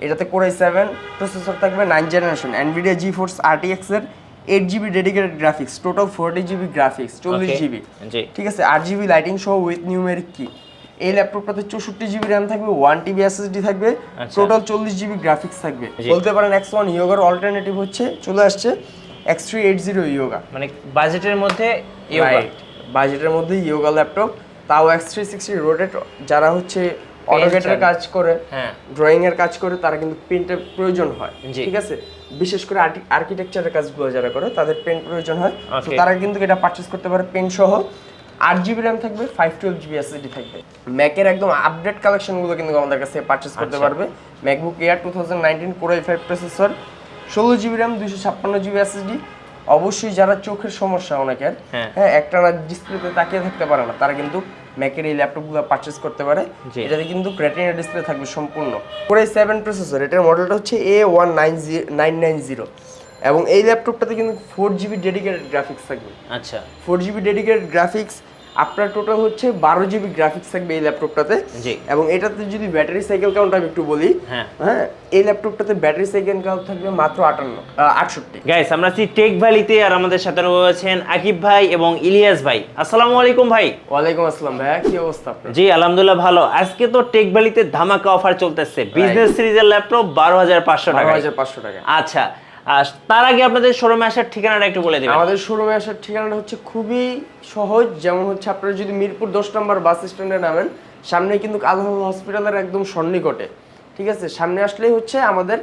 এটাতে core i seven processor থাকবে nine generation Nvidia GeForce RTX এর eight GB dedicated graphics total forty GB graphics চল্লিশ GB ঠিক আছে আট জিবি লাইটিং সহ উইথ নিউমেরিক কি এই ল্যাপটপটাতে চৌষট্টি জিবি র্যাম থাকবে ওয়ান টিবি এসএসডি থাকবে আচ্ছা। টোটাল চল্লিশ জিবি গ্রাফিক্স থাকবে। বলতে পারেন এক্স ওয়ান ইয়োগার অল্টারনেটিভ হচ্ছে চলে আসছে x three eight zero Yoga মানে বাজেটের মধ্যে বাজেটের মধ্যে ইয়োগা ল্যাপটপ তাও এক্স থ্রি সিক্সটি রোটেট যারা হচ্ছে অটোগেটের চান। কাজ করে হ্যাঁ। ড্রয়িং এর কাজ করে তারা কিন্তু পেন্টের প্রয়োজন হয় ঠিক আছে? বিশেষ করে আর্কিটেকচারের কাজগুলো যারা করে তাদের পেন প্রয়োজন হয়। তো তারা কিন্তু এটা পারচেস করতে পারে পেন সহ। আট জিবি র্যাম থাকবে ফাইভ টুয়েলভ জিবি এসএসডি থাকবে। ম্যাকের একদম আপডেট কালেকশনগুলো কিন্তু আমাদের কাছে পারচেস করতে আচ্ছা। পারবে। MacBook Air two thousand nineteen core i five processor ষোলো জিবি র্যাম দুইশো ছাপ্পান্ন জিবি এসএসডি অবশ্যই যারা চোখের সমস্যা অনেকের হ্যাঁ। হ্যাঁ একটা ডিসপ্লেতে তাকিয়ে থাকতে পারে না তারা কিন্তু ম্যাকের এই ল্যাপটপগুলো পারচেস করতে পারে জি। এটাতে কিন্তু ক্রেটিনা ডিসপ্লে থাকবে সম্পূর্ণ। কোরাই সেভেন প্রসেসর এটার মডেলটা হচ্ছে A one nine nine nine zero এবং এই ল্যাপটপটাতে কিন্তু ফোর জিবি ডেডিকেটেড গ্রাফিক্স থাকবে। আচ্ছা। ফোর জিবি ডেডিকেটেড গ্রাফিক্স আপনার টোটাল হচ্ছে বারো জিবি গ্রাফিক্স থাকবে এই ল্যাপটপটাতে জি। এবং এটাতে যদি ব্যাটারি সাইকেল কাউন্ট আমি একটু বলি হ্যাঁ। হ্যাঁ এই ল্যাপটপটাতে ব্যাটারি সাইকেল কাউন্ট থাকবে মাত্র আটান্ন আটষট্টি। গাইস আমরা আছি টেক ভ্যালিতে আর আমাদের সাথে রয়েছেন আকিব ভাই এবং ইলিয়াস ভাই। আসসালামু আলাইকুম ভাই। ওয়ালাইকুম আসসালাম ভাইয়া কি অবস্থা আপনার? জি আলহামদুলিল্লাহ ভালো। আজকে তো টেক ভ্যালিতে ধামাকা অফার চলতেছে। বিজনেস সিরিজের ল্যাপটপ বারো হাজার পাঁচশো বারো টাকা হাজার পাঁচশো টাকা আচ্ছা আর তার আগে আপনাদের শোরুমে আসার ঠিকানাটা একটু বলে দিবেন। আমাদের শোরুমে আসার ঠিকানাটা হচ্ছে খুবই সহজ যেমন হচ্ছে আপনারা যদি মিরপুর দশ নম্বর বাস স্ট্যান্ডে নামেন সামনে কিন্তু আলহাম হসপিটালের একদম সন্নিকটে। ঠিক আছে? সামনে আসলেই হচ্ছে আমাদের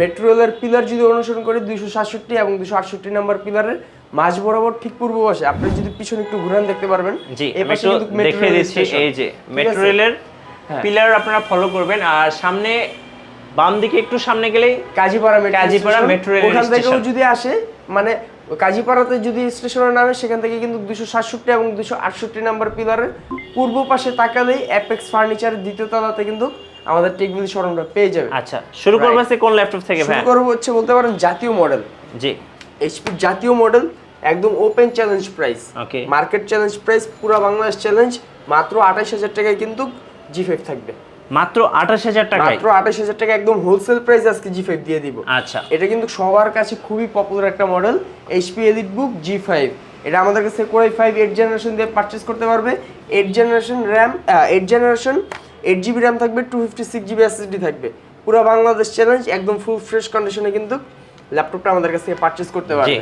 মেট্রো রেলের পিলার যদি অনুসরণ করি দুইশো সাতষট্টি এবং দুশো আটষট্টি নাম্বার পিলারের মাঝ বরাবর ঠিক পূর্ব পাশে। আপনি যদি পিছনে একটু ঘুরান দেখতে পারবেন জি এই পাশে কিন্তু যে মেট্রো রেলের হ্যাঁ। পিলার আপনারা ফলো করবেন। আর সামনে বাম দিকে একটু সামনে গেলেই Kazipara metro Kazipara metro rail ওখান থেকেও যদি আসে মানে কাজীপাড়াতে যদি স্টেশনের নামে সেখান থেকে কিন্তু দুশো সাতষট্টি এবং দুশো আটষট্টি নাম্বার পিলারের পূর্ব পাশে তাকালেই অ্যাপেক্স ফার্নিচারের দ্বিতীয় তলাতে কিন্তু আমাদের টেকবিল শোরুমটা পেয়ে যাবে। আচ্ছা শুরু করব Right. কোন ল্যাপটপ থেকে ভাই শুরু করব হচ্ছে বলতে পারেন জাতীয় মডেল জি। এইচপি জাতীয় মডেল একদম open challenge price Okay. Market challenge price পুরো বাংলাদেশ চ্যালেঞ্জ মাত্র আঠাশ হাজার টাকায় কিন্তু জি ফাইভ থাকবে। মাত্র আঠাশ হাজার টাকায়? মাত্র আঠাশ হাজার টাকা একদম হোলসেল প্রাইস আজকে জি ফাইভ দিয়ে দিব। আচ্ছা। এটা কিন্তু সবার কাছে খুবই পপুলার একটা model HP EliteBook G five এটা আমাদের কাছে core i five eight generation দিয়ে পারচেস করতে পারবে। Eight generation RAM eight generation eight GB RAM থাকবে two fifty six GB SSD থাকবে। পুরো বাংলাদেশ চ্যালেঞ্জ একদম ফুল ফ্রেশ কন্ডিশনে কিন্তু ল্যাপটপটা আমাদের কাছ থেকে পারচেস করতে পারবে।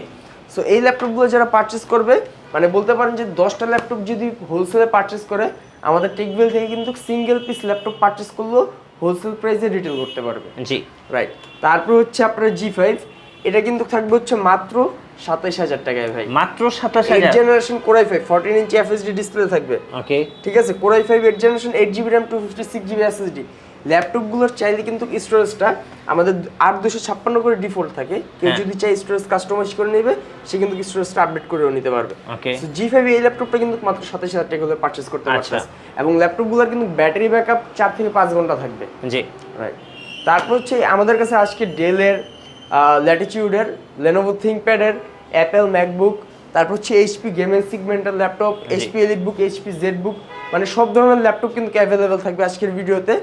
সো এই ল্যাপটপগুলো যারা পারচেস করবে মানে বলতে পারেন যে দশটা ল্যাপটপ যদি হোলসেলে পারচেস করে আমাদের টেকবিল থেকে কিন্তু সিঙ্গেল পিস ল্যাপটপ পারচেস করলেও হোলসেল প্রাইসে রিটেল করতে পারবে। জি। রাইট তারপর হচ্ছে আপনার জি ফাইভ এটা কিন্তু থাকবে হচ্ছে মাত্র সাতাইশ হাজার টাকায় ভাই। মাত্র সাতাশ হাজার? Generation core i five fourteen inch FSD display থাকবে। ওকে ঠিক আছে? Core i five eight generation eight GB RAM two fifty six GB SSD ল্যাপটপগুলোর চাইলে কিন্তু স্টোরেজটা আমাদের আট দুশো ছাপ্পান্ন করে ডিফল্ট থাকে। কেউ হ্যাঁ। যদি চাই স্টোরেজ কাস্টমাইজ করে নেবে সে কিন্তু স্টোরেজটা আপডেট করেও নিতে পারবে। জি ফাইভ এই ল্যাপটপটা কিন্তু মাত্র সাতাশ হাজার টাকা হলে পারচেস করতে আচ্ছা। পারছে এবং ল্যাপটপগুলোর কিন্তু ব্যাটারি ব্যাকআপ চার থেকে পাঁচ ঘণ্টা থাকবে। জি। রাইট তারপর হচ্ছে আমাদের কাছে আজকে ডেলের ল্যাটিটিউডের লেনোভো থিঙ্কপ্যাডের অ্যাপেল ম্যাকবুক তারপর হচ্ছে HP gaming সিগমেন্টের laptop HP EliteBook HP ZBook মানে সব ধরনের ল্যাপটপ কিন্তু অ্যাভেলেবেল থাকবে আজকের ভিডিওতে।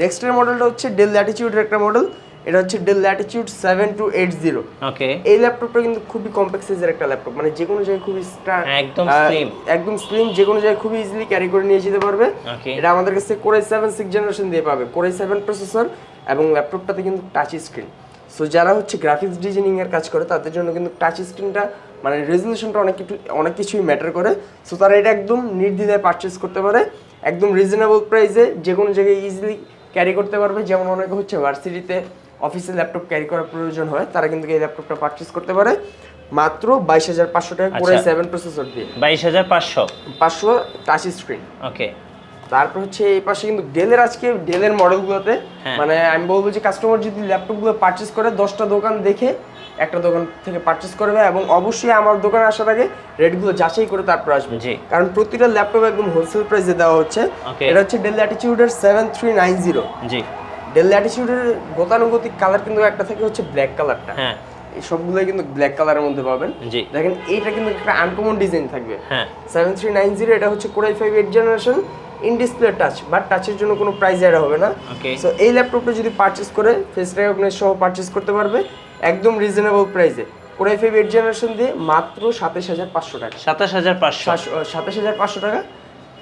নেক্সটের মডেলটা হচ্ছে ডেল ল্যাটিটিউডের একটা মডেল এটা হচ্ছে Dell Latitude seven two eight zero okay এই ল্যাপটপটা কিন্তু খুবই কম্প্যাক্ট সাইজের একটা ল্যাপটপ মানে যে কোনো জায়গায় খুবই একদম slim। একদম স্লিম যে কোনো জায়গায় খুবই ইজিলি ক্যারি করে নিয়ে যেতে পারবে. এটা আমাদের কাছে কোরাই সেভেন সিক্স জেনারেশন দিয়ে পাবে। কোরাই সেভেন প্রসেসর এবং ল্যাপটপটাতে কিন্তু টাচ স্ক্রিন সো যারা হচ্ছে গ্রাফিক্স ডিজাইনিং এর কাজ করে তাদের জন্য কিন্তু টাচ স্ক্রিনটা মানে রেজলিউশনটা অনেক কিছু অনেক কিছুই ম্যাটার করে। সো তারা এটা একদম নির্দ্বিধায় পারচেস করতে পারে। একদম রিজনেবল প্রাইসে যে কোনো জায়গায় ইজিলি ক্যারি করতে পারবে। যেমন অনেকে হচ্ছে ভার্সিটিতে অফিসে ল্যাপটপ ক্যারি করার প্রয়োজন হয় তারা কিন্তু এই ল্যাপটপটা পারচেস করতে পারে। মাত্র বাইশ হাজার পাঁচশো টাকা করে আচ্ছা। সেভেন প্রসেসর দিয়ে। বাইশ হাজার পাঁচশো? পাঁচশো টাচ স্ক্রিন ওকে তারপর হচ্ছে এই পাশে কিন্তু ডেলের আজকে ডেলের মডেলগুলোতে হ্যাঁ। মানে আমি বলব যে কাস্টমার যদি ল্যাপটপগুলো পারচেস করে দশটা দোকান দেখে একটা দোকান থেকে পারচেস করবে এবং অবশ্যই আমার দোকানে আসার আগে রেটগুলো যাচাই করে তারপর আসবে। জি। কারণ প্রতিটা ল্যাপটপ একদম হোলসেল প্রাইসে দেওয়া হচ্ছে। এটা হচ্ছে ডেল অ্যাটিটিউডের সেভেন থ্রি নাইন জিরো জি। ডেল অ্যাটিটিউডের গতানুগতিক কালার কিন্তু একটা থাকে হচ্ছে ব্ল্যাক কালারটা হ্যাঁ। এই সবগুলোই কিন্তু ব্ল্যাক কালারের মধ্যে পাবেন। জি। দেখেন এইটা কিন্তু একটা আনকমন ডিজাইন থাকবে। হ্যাঁ। সেভেন থ্রি নাইন জিরো এটা হচ্ছে core i five eight generation in display touch but টাচের জন্য কোনো প্রাইস এর হবে না. সো এই ল্যাপটপটা যদি পারচেস করে ফেস রেকগনাইজ সহ পারচেস করতে পারবে। একদম রিজনেবল প্রাইসে কোরাই ফাইভ এইট জেনারেশন দিয়ে মাত্র সাতাশ হাজার পাঁচশো টাকা। সাতাশ হাজার পাঁচশো। সাতাশ হাজার পাঁচশো টাকা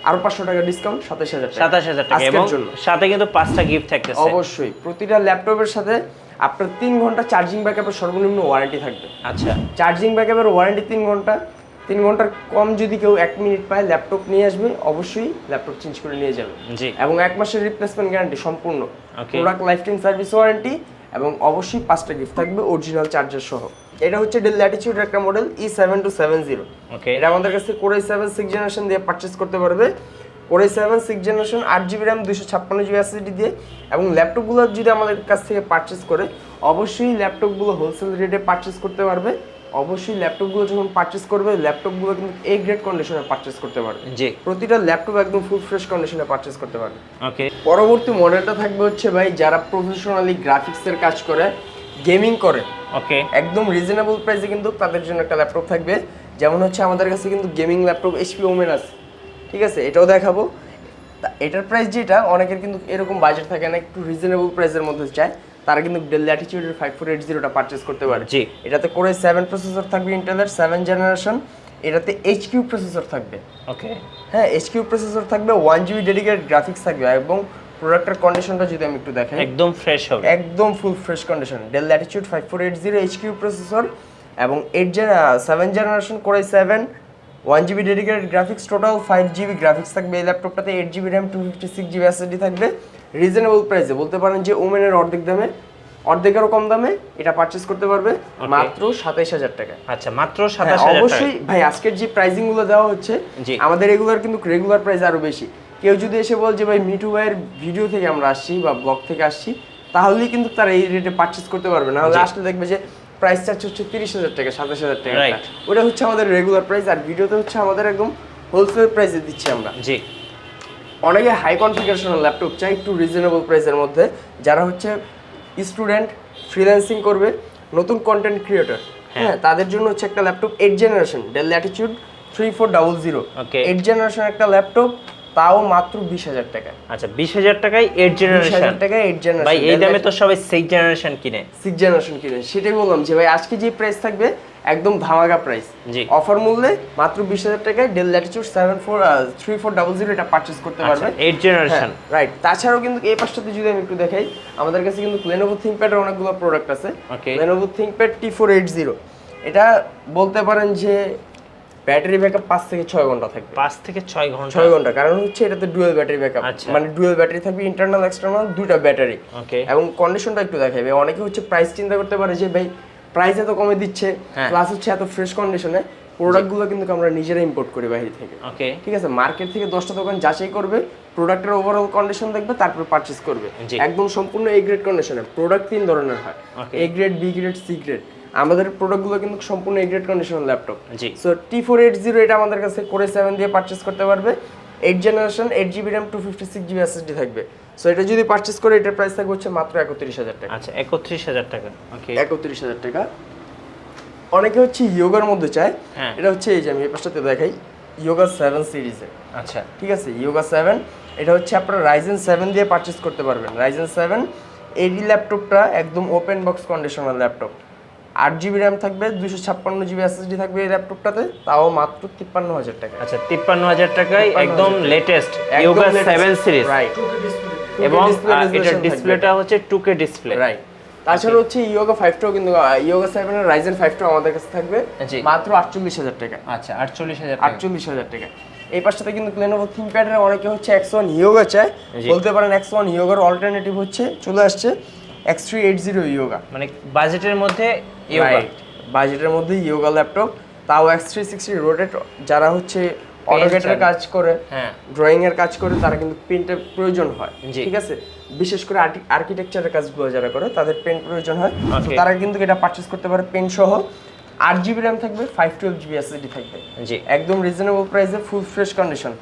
আরও পাঁচশো টাকা ডিসকাউন্ট সাতাশ হাজার সাতাশ হাজার টাকা। এবং জন্য। সাথে কিন্তু পাঁচটা গিফট থাকতেছে। অবশ্যই। প্রতিটা ল্যাপটপের সাথে আপনার তিন ঘণ্টা চার্জিং ব্যাকআপের সর্বনিম্ন ওয়ারেন্টি থাকবে। আচ্ছা। চার্জিং ব্যাকআপের ওয়ারেন্টি তিন ঘণ্টা। তিন ঘণ্টার কম যদি কেউ এক মিনিট পায় ল্যাপটপ নিয়ে আসবে অবশ্যই ল্যাপটপ চেঞ্জ করে নিয়ে যাবে। জি। এবং এক মাসের রিপ্লেসমেন্ট গ্যারান্টি সম্পূর্ণ. Product lifetime service warranty এবং অবশ্যই পাঁচটা গিফট থাকবে অরিজিনাল চার্জার সহ। এটা হচ্ছে ডেল ল্যাটিচিউড একটা model E seven two seven zero okay এটা আমাদের কাছে কোরে সেভেন সিক্স জেনারেশন দিয়ে পারচেস করতে পারবে। কোরে সেভেন সিক্স জেনারেশন আট জিবি র্যাম দুশো ছাপ্পান্ন জিবি এসএসডি দিয়ে এবং ল্যাপটপগুলো যদি আমাদের কাছ থেকে পারচেস করে অবশ্যই ল্যাপটপগুলো হোলসেল রেটে পারচেস করতে পারবে। অবশ্যই ল্যাপটপগুলো যখন পারচেস করবে ল্যাপটপগুলো কিন্তু এ গ্রেড কন্ডিশনে পারচেস করতে পারবে। জি। প্রতিটা ল্যাপটপ একদম ফুল ফ্রেশ কন্ডিশনে পারচেস করতে পারবে। ওকে পরবর্তী মডেলটা থাকবে হচ্ছে ভাই যারা প্রফেশনালি গ্রাফিক্সের কাজ করে গেমিং করে। ওকে একদম রিজনেবল প্রাইসে কিন্তু তাদের জন্য একটা ল্যাপটপ থাকবে। যেমন হচ্ছে আমাদের কাছে কিন্তু গেমিং ল্যাপটপ এইচপি ওমেন আছে ঠিক আছে? এটাও দেখাবো। এটার প্রাইস যেটা অনেকের কিন্তু এরকম বাজেট থাকে না একটু রিজনেবল প্রাইসের মধ্যে চায়। তারা কিন্তু ডেল ল্যাটিচিউডের ফাইভ ফোর এইট জিরোটা পারচেস করতে পারে। জি। এটাতে করে সেভেন প্রসেসর থাকবে ইন্টেলের সেভেন জেনারেশন এটাতে এইচ কিউ প্রসেসর থাকবে। ওকে। হ্যাঁ এইচ কিউ প্রসেসর থাকবে ওয়ান জিবি ডেডিকেটেড গ্রাফিক্স থাকবে এবং প্রোডাক্টের কন্ডিশনটা যদি আমি একটু দেখাই। একদম ফ্রেশ হবে। একদম full fresh condition Dell Latitude five four eight zero H Q processor এবং eight gen seven generation core seven one GB dedicated graphics total five GB graphics থাকবে এই ল্যাপটপটাতে eight GB RAM two fifty six GB SSD থাকবে। Reasonable প্রাইসে বলতে পারেন যে ওমেনের অর্ধেক দামে অর্ধেকেরও কম দামে এটা পারচেস করতে পারবে। মাত্র সাতাইশ হাজার টাকা। আচ্ছা মাত্র হ্যাঁ, সাতাশ অবশ্যই ভাই আজকের যে প্রাইসিংগুলো দেওয়া হচ্ছে আমাদের রেগুলার কিন্তু রেগুলার প্রাইস আরও বেশি। কেউ যদি এসে বল যে ভাই মিঠু ভাইয়ের ভিডিও থেকে আমরা আসছি বা ব্লগ থেকে আসছি তাহলেই কিন্তু তারা এই রেটে পারচেস করতে পারবে। না হলে আসলে দেখবে যে প্রাইস চার্জ হচ্ছে তিরিশ হাজার টাকা সাতাশ হাজার টাকা। ওটা হচ্ছে আমাদের রেগুলার প্রাইস আর ভিডিওতে হচ্ছে আমাদের একদম হোলসেল প্রাইসে দিচ্ছি আমরা। জি। অনেকে হাই কনফিগারেশনের ল্যাপটপ চাই একটু রিজনেবল প্রাইসের মধ্যে যারা হচ্ছে স্টুডেন্ট ফ্রিল্যান্সিং করবে নতুন কন্টেন্ট ক্রিয়েটর হ্যাঁ। তাদের জন্য হচ্ছে একটা laptop eight generation Dell Latitude three four double zero. Eight generation একটা ল্যাপটপ তাও মাত্র বিশ হাজার টাকা। আচ্ছা বিশ হাজার টাকায় এইট জেনারেশন হাজার টাকা এইট ভাই এই দামে তো সবাই সিক্স জেনারেশন কিনে। সিক্স জেনারেশন কিনে। সেটাই বললাম যে ভাই আজকে যে প্রাইস থাকবে একদম ধামাকা প্রাইস জি। অফার মূল্যে মাত্র বিশ হাজার টাকায় Dell Latitude seven four three four double zero এটা পারচেস করতে আচ্ছা পারবে এইট জেনারেশন রাইট তাছাড়াও কিন্তু এই পাশটাতে যদি আমি একটু দেখাই আমাদের কাছে কিন্তু Lenovo ThinkPad এর অনেকগুলো প্রোডাক্ট আছে। Okay. Lenovo ThinkPad T480 এটা বলতে পারেন যে ব্যাটারি ব্যাকআপ পাঁচ থেকে ছয় ঘণ্টা থাকবে। পাঁচ থেকে ছয় ঘণ্টা। ছয় ঘণ্টা। কারণ হচ্ছে এটাতে ডুয়েল ব্যাটারি ব্যাকআপ। মানে ডুয়েল ব্যাটারি থাকবে ইন্টারনাল এক্সটার্নাল দুইটা ব্যাটারি ওকে এবং কন্ডিশনটা একটু দেখাবে অনেকে হচ্ছে প্রাইস চিন্তা করতে পারে যে ভাই প্রাইস এত কমে দিচ্ছে হ্যাঁ। প্লাস হচ্ছে এত ফ্রেশ কন্ডিশনে প্রোডাক্টগুলো কিন্তু আমরা নিজেরা ইম্পোর্ট করি বাইরে থেকে। ওকে ঠিক আছে? মার্কেট থেকে দশটা দোকান যাচাই করবে প্রোডাক্টের ওভারঅল কন্ডিশন দেখবে তারপর পারচেস করবে। একদম সম্পূর্ণ এ গ্রেড কন্ডিশনে প্রোডাক্ট তিন ধরনের হয়। A grade B grade C grade আমাদের প্রোডাক্টগুলো কিন্তু সম্পূর্ণ এ গ্রেড কন্ডিশনের ল্যাপটপ জি। So T four eight zero এটা আমাদের কাছে করে সেভেন দিয়ে পারচেস করতে পারবে। Eight generation eight GB RAM two fifty six GB SSD থাকবে। সো এটা যদি পারচেস করে এটার প্রাইস থাকবে হচ্ছে মাত্র একত্রিশ হাজার টাকা। আচ্ছা একত্রিশ হাজার টাকা ওকে একত্রিশ হাজার টাকা। অনেকে হচ্ছে ইয়োগার মধ্যে চায়। হ্যাঁ। এটা হচ্ছে এই যে আমি এই পাশটাতে দেখাই ইয়োগা সেভেন সিরিজে আচ্ছা। ঠিক আছে? ইয়োগা সেভেন এটা হচ্ছে আপনারা রাইজেন সেভেন দিয়ে পারচেস করতে পারবেন। রাইজেন সেভেন এই ল্যাপটপটা একদম ওপেন বক্স কন্ডিশনাল ল্যাপটপ আট জিবি র্যাম থাকবে দুশো ছাপ্পান্ন জিবি এসএসডি থাকবে এই ল্যাপটপটাতে তাও মাত্র তিপ্পান্ন হাজার টাকা আচ্ছা তিপ্পান্ন হাজার টাকায় একদম latest Yoga seven series right এবং এটার ডিসপ্লেটা হচ্ছে টু কে ডিসপ্লে রাইট তাছাড়া হচ্ছে ইয়োগা ফাইভটাও কিন্তু ইয়োগা সেভেনের রাইজেন ফাইভটাও আমাদের কাছে থাকবে। মাত্র আটচল্লিশ হাজার টাকা। আচ্ছা আটচল্লিশ হাজার আটচল্লিশ হাজার টাকা। এই পাশটাতে কিন্তু Lenovo ThinkPad এর অনেকে হচ্ছে এক্স ওয়ান ইয়োগা চায়। বলতে পারেন এক্স ওয়ান ইয়োগার অল্টারনেটিভ হচ্ছে চলে আসছে x three eight zero Yoga মানে বাজেটের মধ্যে বাজেটের মধ্যে ইয়োগা ল্যাপটপ তাও এক্স থ্রি সিক্সটি রোটেট যারা হচ্ছে অটোকেটের কাজ করে হ্যাঁ। ড্রয়িং এর কাজ করে তারা কিন্তু পেন্টের প্রয়োজন হয় ঠিক আছে? বিশেষ করে আর্কিটেকচারের কাজগুলো যারা করে তাদের পেন প্রয়োজন হয়। তারা কিন্তু এটা পারচেস করতে পারে পেন সহ। আট জিবি র্যাম থাকবে ফাইভ টুয়েলভ জিবি এসএসডি থাকবে। জি। একদম রিজনেবল প্রাইসে ফুল ফ্রেশ কন্ডিশন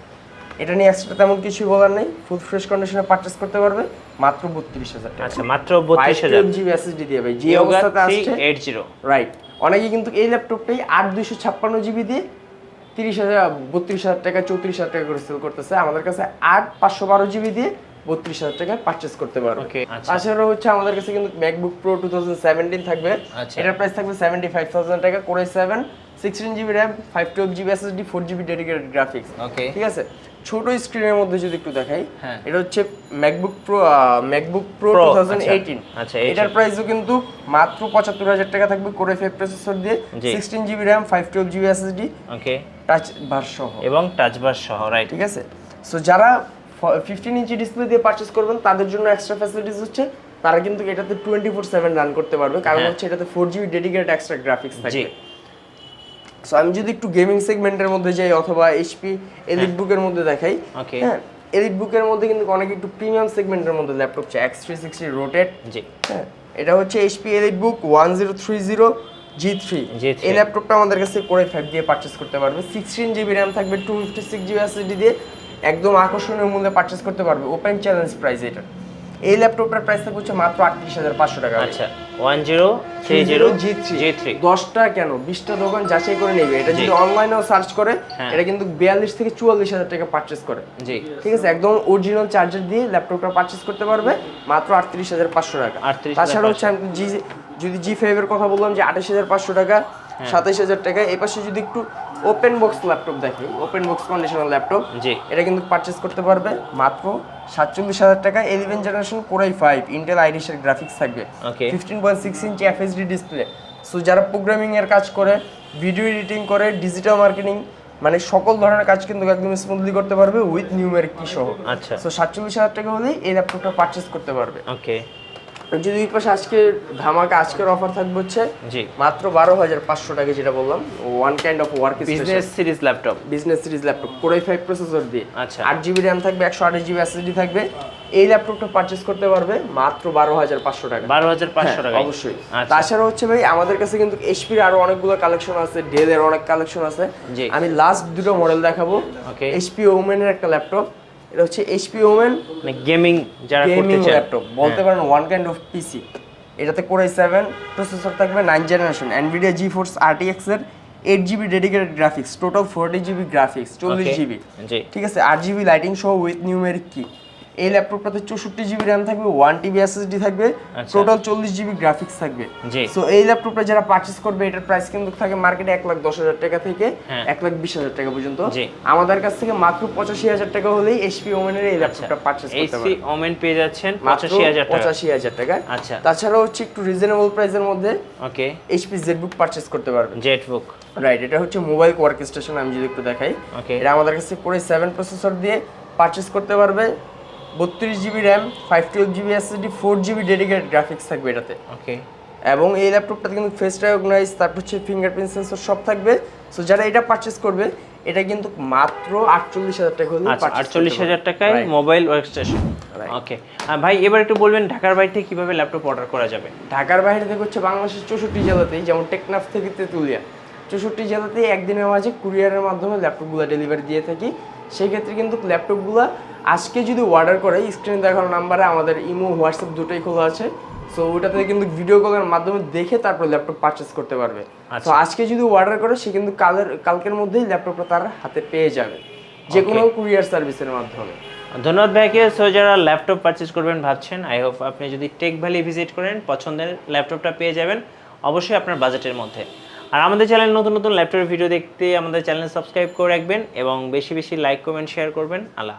এটা নিয়ে এক্সট্রা তেমন কিছুই বলার নেই। ফুল ফ্রেশ কন্ডিশনে পারচেস করতে পারবে মাত্র বত্রিশ হাজার টাকা। আচ্ছা মাত্র বত্রিশ হাজার। জিবি এসএসডি দিয়ে ভাই যে অবস্থাতে আসছে এইট জিরো রাইট অনেকে কিন্তু এই ল্যাপটপটাই আট দুইশো ছাপ্পান্ন জিবি দিয়ে তিরিশ হাজার বত্রিশ হাজার টাকা চৌত্রিশ হাজার টাকা করে সেল করতেছে। আমাদের কাছে আট পাঁচশো বারো জিবি দিয়ে বত্রিশ হাজার টাকায় পারচেস করতে পারবে। আচ্ছা। তাছাড়া হচ্ছে আমাদের কাছে কিন্তু MacBook Pro two thousand seventeen থাকবে। আচ্ছা। এটার প্রাইস থাকবে সেভেন্টি ফাইভ থাউজেন্ড টাকা core seven sixteen GB RAM five twelve GB SSD four GB dedicated graphics ঠিক আছে? ছোট স্ক্রিনের মধ্যে যদি একটু দেখাই হ্যাঁ। এটা হচ্ছে MacBook Pro MacBook Pro two thousand. Eighteen এটার প্রাইসও কিন্তু মাত্র পঁচাত্তর হাজার টাকা থাকবে কোরে ফাইভ প্রসেসর দিয়ে sixteen GB RAM five twelve GB SSD okay touch bar সহ। এবং টাচ বার সহ রাইট ঠিক আছে? সো যারা ফিফটিন ইঞ্চি ডিসপ্লে দিয়ে পারচেস করবেন তাদের জন্য এক্সট্রা ফ্যাসিলিটিস হচ্ছে তারা কিন্তু এটাতে টোয়েন্টি ফোর সেভেন রান করতে পারবে কারণ হ্যাঁ। হচ্ছে এটাতে four GB dedicated extra graphics থাকবে। সো আমি যদি একটু গেমিং সেগমেন্টের মধ্যে যাই অথবা এইচপি এলিট বুকের মধ্যে দেখাই. হ্যাঁ এলিট বুকের মধ্যে কিন্তু অনেক একটু প্রিমিয়াম সেগমেন্টের মধ্যে ল্যাপটপ চাই এক্স থ্রি সিক্সটি রোটেট জি। হ্যাঁ এটা হচ্ছে HP EliteBook one zero three zero G three এই ল্যাপটপটা আমাদের কাছে করে ফাইভ দিয়ে পারচেস করতে পারবে। সিক্সটিন জিবি র্যাম থাকবে two fifty six GB SSD দিয়ে একদম আকর্ষণীয় মূল্যে পারচেস করতে পারবে। ওপেন চ্যালেঞ্জ প্রাইস এটা। এই ল্যাপটপটার প্রাইস থাকবে হচ্ছে মাত্র আটত্রিশ হাজার পাঁচশো টাকা আচ্ছা one zero three zero G three G three দশটা কেন? বিশটা দোকান যাচাই করে নেবে। এটা যদি অনলাইনেও সার্চ করে হ্যাঁ। এটা কিন্তু বিয়াল্লিশ থেকে চুয়াল্লিশ হাজার টাকা পারচেস করে। জি। ঠিক আছে? একদম অরিজিনাল চার্জার দিয়ে ল্যাপটপটা পারচেস করতে পারবে মাত্র আটত্রিশ হাজার পাঁচশো টাকা। 38,500 তাছাড়া হচ্ছে জি যদি জি ফাইভের কথা বললাম যে আঠাশ হাজার পাঁচশো টাকা হ্যাঁ। সাতাইশ হাজার টাকা এই পাশে যদি একটু ওপেন বক্স ল্যাপটপ দেখি ওপেন বক্স কন্ডিশনাল ল্যাপটপ জি। এটা কিন্তু পারচেস করতে পারবে। মাত্র সাতচল্লিশ হাজার টাকা eleven generation core i five Intel আইরিশের graphics থাকবে। Fifteen point six inch FSD display so যারা প্রোগ্রামিং এর কাজ করে ভিডিও এডিটিং করে ডিজিটাল মার্কেটিং মানে সকল ধরনের কাজ কিন্তু একদম স্মুথলি করতে পারবে উইথ নিউমেরিক কি সহ। আচ্ছা। সো সাতচল্লিশ হাজার টাকা হলেই এই ল্যাপটপটা পারচেস করতে পারবে। ওকে যদি পাশে আজকে ধামাকা আজকের অফার থাকবে হচ্ছে জি। মাত্র বারো হাজার পাঁচশো টাকা যেটা বললাম one kind of work business series laptop business series laptop core i five processor দিয়ে। আচ্ছা। আট জিবি র্যাম থাকবে একশো আঠাশ জিবি এসএসডি থাকবে। এই ল্যাপটপটা পারচেস করতে পারবে মাত্র বারো হাজার পাঁচশো টাকা। বারো হাজার পাঁচশো হ্যাঁ, টাকা অবশ্যই। আচ্ছা। তাছাড়া হচ্ছে ভাই আমাদের কাছে কিন্তু এইচপির আরও অনেকগুলো কালেকশন আছে ডেলের অনেক কালেকশন আছে। আমি লাস্ট দুটো মডেল দেখাবো। এইচপি ওমেনের একটা ল্যাপটপ এটা হচ্ছে এইচপি ওমেন মানে গেমিং যারা করতে চায়। হ্যাঁ। ল্যাপটপ বলতে পারেন ওয়ান কাইন্ড অফ পিসি এটাতে কোরাই সেভেন প্রসেসর থাকবে nine generation Nvidia GeForce RTX এর eight GB dedicated graphics total forty GB graphics চল্লিশ. জিবি ঠিক আছে? আট জিবি লাইটিং সহ উইথ নিউমেরিক কি এই ল্যাপটপটাতে চৌষট্টি জিবি র্যাম থাকবে ওয়ান টিবি এসএসডি থাকবে আচ্ছা। টোটাল চল্লিশ জিবি গ্রাফিক্স থাকবে। সো এই ল্যাপটপটা যারা পারচেস করবে এটার প্রাইস কিন্তু থাকে মার্কেটে এক লাখ দশ হাজার টাকা থেকে হ্যাঁ। এক লাখ বিশ হাজার টাকা পর্যন্ত। আমাদের কাছ থেকে মাত্র পঁচাশি হাজার টাকা হলেই এইচপি ওমেনের এই আচ্ছা। ল্যাপটপটা পারচেস করতে পারবে। ওমেন পেয়ে যাচ্ছেন পঁচাশি হাজার টাকা। পঁচাশি হাজার টাকা। আচ্ছা। তাছাড়া হচ্ছে একটু রিজনেবল প্রাইসের মধ্যে ওকে। এইচপি জেডবুক পারচেস করতে পারবেন। জেটবুক রাইট এটা হচ্ছে মোবাইল ওয়ার্ক স্টেশন আমি যদি একটু দেখাই. এটা আমাদের কাছে করে সেভেন প্রসেসর দিয়ে পারচেস করতে পারবে। বত্রিশ GB RAM five twelve GB SSD four GB dedicated graphics থাকবে এটাতে। ওকে এবং এই ল্যাপটপটাতে কিন্তু ফেস রেকগনাইজ তারপর হচ্ছে ফিঙ্গারপ্রিন্ট সেন্সর সব থাকবে। সো যারা এটা পারচেস করবে এটা কিন্তু মাত্র আটচল্লিশ হাজার টাকা হলে আচ্ছা আটচল্লিশ হাজার টাকায় mobile workstation Right. Okay ভাই এবার একটু বলবেন ঢাকার বাইরে থেকে কীভাবে ল্যাপটপ অর্ডার করা যাবে? ঢাকার বাইরে থেকে হচ্ছে বাংলাদেশের চৌষট্টি জেলাতেই যেমন টেকনাফ থেকে তেঁতুলিয়া চৌষট্টি জেলাতেই একদিনের মাঝে কুরিয়ারের মাধ্যমে ল্যাপটপগুলো ডেলিভারি দিয়ে থাকি। সেই ক্ষেত্রে কিন্তু ল্যাপটপগুলো আজকে যদি অর্ডার করে স্ক্রিনে দেখানো নাম্বারে আমাদের ইমো হোয়াটসঅ্যাপ দুটোই খোলা আছে। সো ওটাতে কিন্তু ভিডিও কলের মাধ্যমে দেখে তারপর ল্যাপটপ পারচেস করতে পারবে। আচ্ছা। তো আজকে যদি অর্ডার করে সে কিন্তু কালের কালকের মধ্যেই ল্যাপটপটা তার হাতে পেয়ে যাবে। যে কোনো কুরিয়ার সার্ভিসের মাধ্যমে। ধন্যবাদ ভাইকে। সো যারা ল্যাপটপ পারচেজ করবেন ভাবছেন আই হোপ আপনি যদি টেক ভ্যালি ভিজিট করেন পছন্দের ল্যাপটপটা পেয়ে যাবেন। অবশ্যই আপনার বাজেটের মধ্যে। আর আমাদের চ্যানেল নতুন নতুন ল্যাপটপের ভিডিও দেখতে আমাদের চ্যানেল সাবস্ক্রাইব করে রাখবেন এবং বেশি বেশি লাইক কমেন্ট শেয়ার করবেন। আল্লাহ